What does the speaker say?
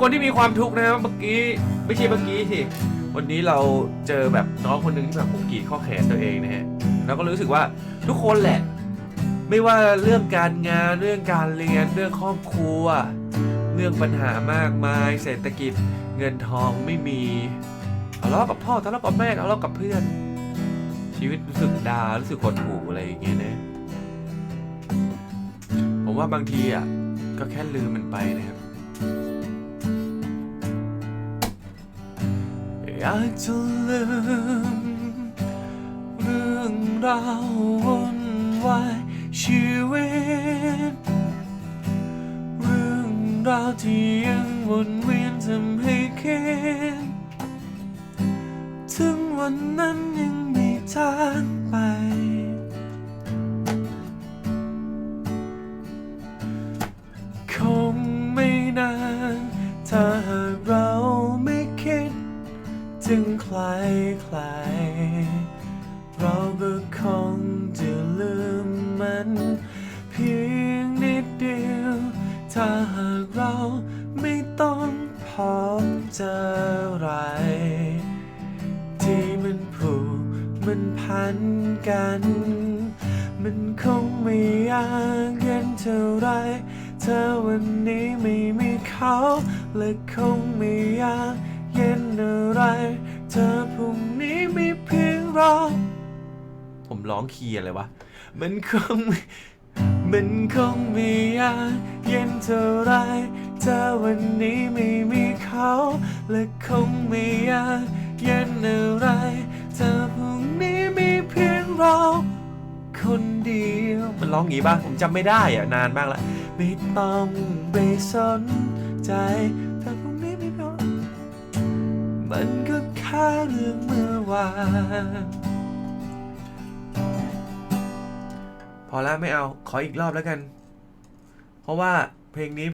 คนที่มีความทุกข์นะครับเมื่อกี้ไม่ใช่เมื่อกี้สิวันนี้เราเจอแบบน้องคนหนึ่งที่แบบผมกรีดข้อแขนตัวเองนะฮะแล้วก็รู้สึกว่าทุกคนแหละ ไม่ว่าเรื่องการงานเรื่องการเรียนเรื่องครอบครัว เรื่องปัญหามากมาย เศรษฐกิจเงินทองไม่มีทะเลาะกับพ่อทะเลาะกับแม่ทะเลาะกับเพื่อน ชีวิตรู้สึกดาวรู้สึกหดหูอะไรอย่างเงี้ยนะผมว่าบางทีอะก็แค่ลืมมันไปนะครับากจะลืม เรื่องราววนวายชีวิต เรื่องราวที่ยังวนเวียนทำให้คิดถึงวันนั้นยังมีทางไป ถึงใครใครเราก็คงจะลืมมัน เพียงนิดเดียว ถ้าหากเราไม่ต้องพบเจออะไร ที่มันผูกมันพันกัน มันคงไม่ยากเย็นเท่าไรเธอวันนี้ไม่มีเขา และคงไม่ยากเย็นอะไร เธอพรุ่งนี้มีเพียงเราผมร้องคีย์อะไรวะ มันคง มันคงไม่ยากเย็นเท่าไรเธอวันนี้ไม่มีเขา และคงไม่ยากเย็นอะไร เธอพรุ่งนี้มีเพียงเราคนเดียวมันร้องงี้ป่ะผมจำไม่ได้อะนานมากแล้วไม่ต้องไปสนใจถ้าพรุ่งนี้ไม่พอมันก็ ค่เรื่องเมื่อวานพอแล้วไม่เอาขออีกรอบแล้วกัน เพราะว่าเพลงนี้